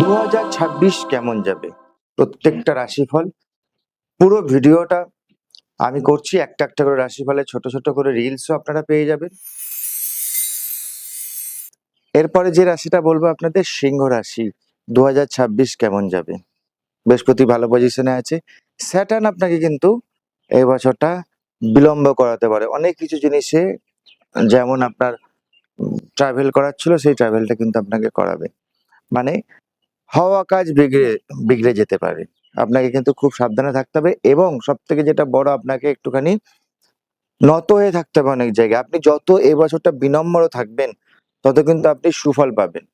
দু হাজার ছাব্বিশ কেমন যাবে? প্রত্যেকটা রাশিফল। পুরো ভিডিওটা আমি করছি একটা একটা করে রাশিফলে, ছোট ছোট করে রিলসও আপনারা পেয়ে যাবেন। এরপরে যে রাশিটা বলব আপনাদের, সিংহ রাশি দু হাজার ছাব্বিশ কেমন যাবে? বৃহস্পতি ভালো পজিশনে আছে। স্যাটার্ন আপনাকে কিন্তু এই বছরটা বিলম্ব করাতে পারে। অনেক কিছু জিনিসে যেমন আপনার ট্রাভেল করার ছিল সেই ট্রাভেলটা কিন্তু আপনাকে করাবে। মানে হওয়া কাজ বিগড়ে বিগড়ে যেতে পারে। আপনাকে কিন্তু খুব সাবধানে থাকতে হবে এবং সব থেকে যেটা বড় আপনাকে একটুখানি নত হয়ে থাকতে হবে অনেক জায়গায়। আপনি যত এই বছরটা বিনম্র থাকবেন, তত কিন্তু আপনি সুফল পাবেন।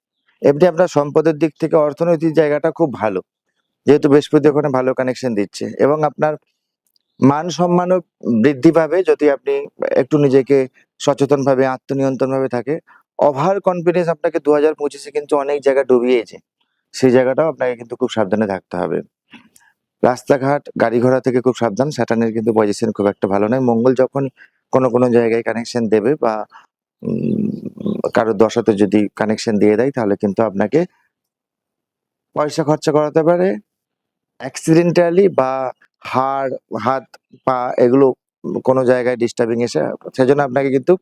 এমনি আপনার সম্পদের দিক থেকে অর্থনৈতিক জায়গাটা খুব ভালো। যেহেতু বৃহস্পতি ওখানে ভালো কানেকশন দিচ্ছে এবং আপনার মান সম্মানও বৃদ্ধি পাবে যদি আপনি একটু নিজেকে সচেতন ভাবে আত্মনিয়ন্ত্রণ ভাবে থাকে। ওভার কনফিডেন্স আপনাকে দু হাজার পঁচিশে কিন্তু অনেক জায়গা ডুবিয়েছে। সেই জায়গাটাও আপনাকে কিন্তু খুব সাবধানে থাকতে হবে। রাস্তাঘাট গাড়ি ঘোড়া থেকে খুব সাবধান, স্যাটার্নের কিন্তু পজিশন খুব একটা ভালো নয়। মঙ্গল যখন কোনো কোনো জায়গায় কানেকশন দেবে বা কারোর দশাতে যদি কানেকশন দিয়ে দেয়, তাহলে কিন্তু আপনাকে পয়সা খরচা করাতে পারে। অ্যাক্সিডেন্টালি বা হাড়, হাত, পা এগুলো কোনো জায়গায় ডিস্টার্বিং এসে, সেজন্য আপনাকে কিন্তু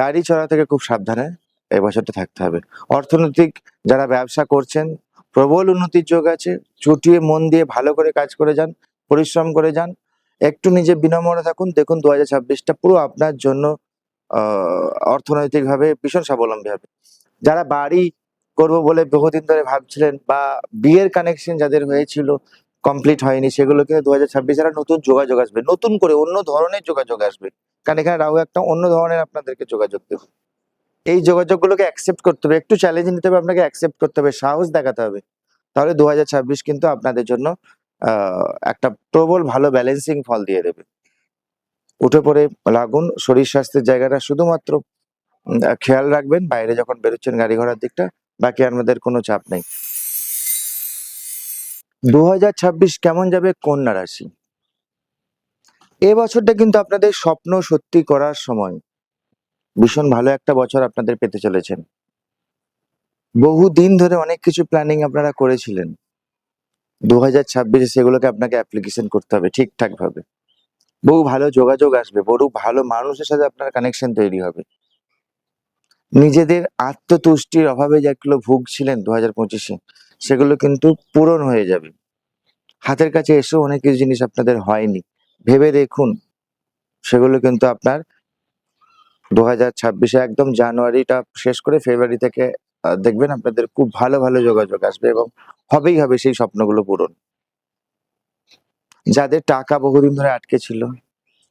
গাড়ি চড়া থেকে খুব সাবধানে এই বছরটা থাকতে হবে। অর্থনৈতিক যারা ব্যবসা করছেন, প্রবল উন্নতির যোগ আছে, চুটিয়ে মন দিয়ে ভালো করে কাজ করে যান, পরিশ্রম করে যান, একটু নিজে বিনম্র থাকুন। দেখুন দু হাজার ছাব্বিশটা পুরো আপনার জন্য অর্থনৈতিকভাবে ভীষণ স্বাবলম্বী হবে। যারা বাড়ি করব বলে বহুদিন ধরে ভাবছিলেন বা বিয়ের কানেকশন যাদের হয়েছিল কমপ্লিট হয়নি, সেগুলো কিন্তু দু হাজার ছাব্বিশ যারা নতুন যোগাযোগ আসবে। নতুন করে অন্য ধরনের যোগাযোগ আসবে। কারণ এখানে রাহু একটা অন্য ধরনের আপনাদেরকে যোগাযোগ দেবে। এই যোগাযোগগুলোকে অ্যাকসেপ্ট করতে হবে। একটু চ্যালেঞ্জ নিতে হবে, আপনাকে অ্যাকসেপ্ট করতে হবে, সাহস দেখাতে হবে। তাহলে দু হাজার ছাব্বিশ কিন্তু আপনাদের জন্য একটা প্রবল ভালো ব্যালেন্সিং ফল দিয়ে দেবে। উঠে পড়ে লাগুন, শরীর স্বাস্থ্যের জায়গাটা শুধুমাত্র খেয়াল রাখবেন, বাইরে যখন বেরোচ্ছেন গাড়ি ঘোড়ার দিকটা, বাকি আমাদের কোনো চাপ নেই। দু হাজার ছাব্বিশ কেমন যাবে কন্যা রাশি? এ বছরটা কিন্তু আপনাদের স্বপ্ন সত্যি করার সময়। ভীষণ ভালো একটা বছর আপনাদের পেতে চলেছেন। বহু দিন ধরে অনেক কিছু প্ল্যানিং আপনারা করেছিলেন। দু হাজার ছাব্বিশে সেগুলোকে আপনাকে অ্যাপ্লিকেশন করতে হবে ঠিকঠাক ভাবে বহু ভালো যোগাযোগ আসবে, বহু ভালো মানুষের সাথে আপনার কানেকশন তৈরি হবে। নিজেদের আত্মতুষ্টির অভাবে যেগুলো ভুগছিলেন দু হাজার পঁচিশে, সেগুলো কিন্তু পূরণ হয়ে যাবে। হাতের কাছে এসেও অনেক কিছু জিনিস আপনাদের হয়নি। ভেবে দেখুন, সেগুলো কিন্তু আপনার দু হাজার ছাব্বিশে একদম জানুয়ারিটা শেষ করে ফেব্রুয়ারি থেকে দেখবেন আপনাদের খুব ভালো ভালো যোগাযোগ আসবে এবং হবেই হবে সেই স্বপ্নগুলো পূরণ। যাদের টাকা বহুদিন ধরে আটকে ছিল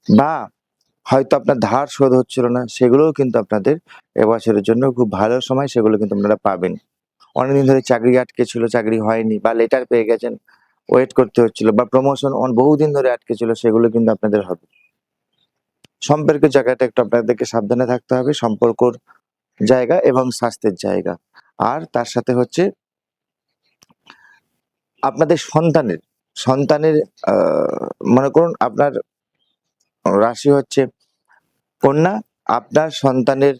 বা হয়তো আপনার ধার শোধ হচ্ছিল না, সেগুলোও কিন্তু আপনাদের এবছরের জন্য খুব ভালো সময়, সেগুলো কিন্তু আপনারা পাবেন। অনেকদিন ধরে চাকরি আটকে ছিল, চাকরি হয়নি বা লেটার পেয়ে গেছেন ওয়েট করতে হচ্ছিল বা প্রমোশন বহুদিন ধরে আটকে ছিল, সেগুলো কিন্তু আপনাদের হবে। সম্পর্কের জায়গাটা একটু আপনাদেরকে সাবধানে থাকতে হবে, সম্পর্কর জায়গা এবং স্বাস্থ্যের জায়গা। আর তার সাথে হচ্ছে আপনাদের সন্তানের সন্তানের মনে করুন আপনার রাশি হচ্ছে কন্যা, আপনার সন্তানের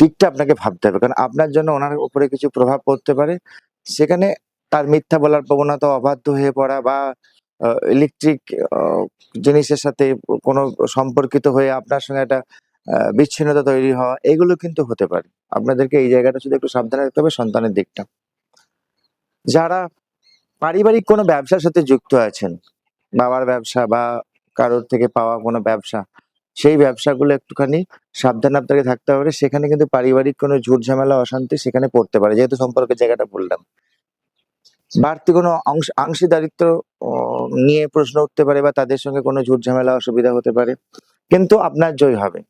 দিকটা আপনাকে ভাবতে হবে। কারণ আপনার জন্য ওনার উপরে কিছু প্রভাব পড়তে পারে। সেখানে তার মিথ্যা বলার প্রবণতা অবাধ্য হয়ে পড়া বা ইলেকট্রিক জিনিসের সাথে কোনো সম্পর্কিত হয়ে আপনার সঙ্গে একটা বিচ্ছিন্নতা তৈরি হওয়া, এগুলো কিন্তু হতে পারে। আপনাদেরকে এই জায়গাটা শুধু একটু সাবধানে রাখতে হবে, সন্তানের দিকটা। যারা পারিবারিক কোনো ব্যবসার সাথে যুক্ত আছেন, বাবার ব্যবসা বা কারোর থেকে পাওয়া কোনো ব্যবসা, সেই ব্যবসাগুলো একটুখানি সাবধানে আপনাকে থাকতে হবে। সেখানে কিন্তু পারিবারিক কোনো ঝুট ঝামেলা অশান্তি সেখানে পড়তে পারে। যেহেতু সম্পর্কের জায়গাটা বললাম। বাড়তি কোনো অংশ, অংশীদারিত্ব নিয়ে প্রশ্ন উঠতে পারে বা তাদের সঙ্গে কোনো ঝামেলা অসুবিধা হতে পারে। কিন্তু আপনার জয় হবে।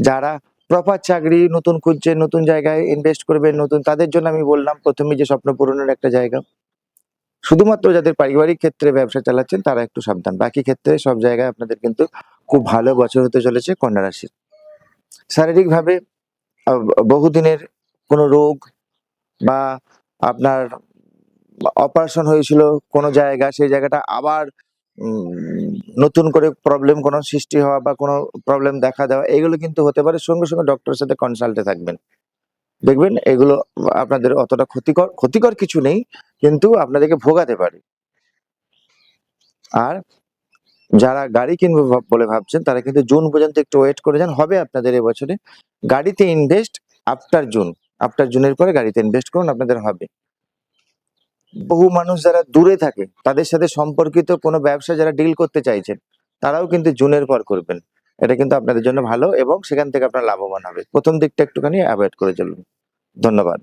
যারা প্রপার চাকরি, নতুন খুঁজছে, নতুন জায়গায় ইনভেস্ট করবে, নতুন, তাদের জন্য আমি বললাম, প্রথমে যে স্বপ্ন পূরণের একটা জায়গা। শুধুমাত্র যাদের পারিবারিক ক্ষেত্রে ব্যবসা চালাচ্ছেন, তারা একটু সাবধান। বাকি ক্ষেত্রে সব জায়গায় আপনাদের কিন্তু খুব ভালো বছর হতে চলেছে কন্যা রাশির। শারীরিকভাবে বহুদিনের কোনো রোগ বা আপনার অপারেশন হয়েছিল কোনো জায়গা, সেই জায়গাটা আবার নতুন করে প্রবলেম কোনো সৃষ্টি হওয়া বা কোনো প্রবলেম দেখা দেওয়া, এগুলো কিন্তু হতে পারে। সঙ্গে সঙ্গে ডক্টরের সাথে কনসাল্টে থাকবেন। দেখবেন এগুলো আপনাদের অতটা ক্ষতিকর ক্ষতিকর কিছু নেই, কিন্তু আপনাদেরকে ভোগাতে পারে। আর যারা গাড়ি কিনবে বলে ভাবছেন, তারা কিন্তু জুন পর্যন্ত একটু ওয়েট করে যান। হবে আপনাদের এবছরে গাড়িতে ইনভেস্ট আফটার জুন আফটার জুনের পরে গাড়িতে ইনভেস্ট করুন, আপনাদের হবে। বহু মানুষ যারা দূরে থাকে, তাদের সাথে সম্পর্কিত কোনো ব্যবসা যারা ডিল করতে চাইছেন, তারাও কিন্তু জুনের পর করবেন। এটা কিন্তু আপনাদের জন্য ভালো এবং সেখান থেকে আপনার লাভবান হবে। প্রথম দিকটা একটুখানি অ্যাভয়েড করে চলুন। ধন্যবাদ।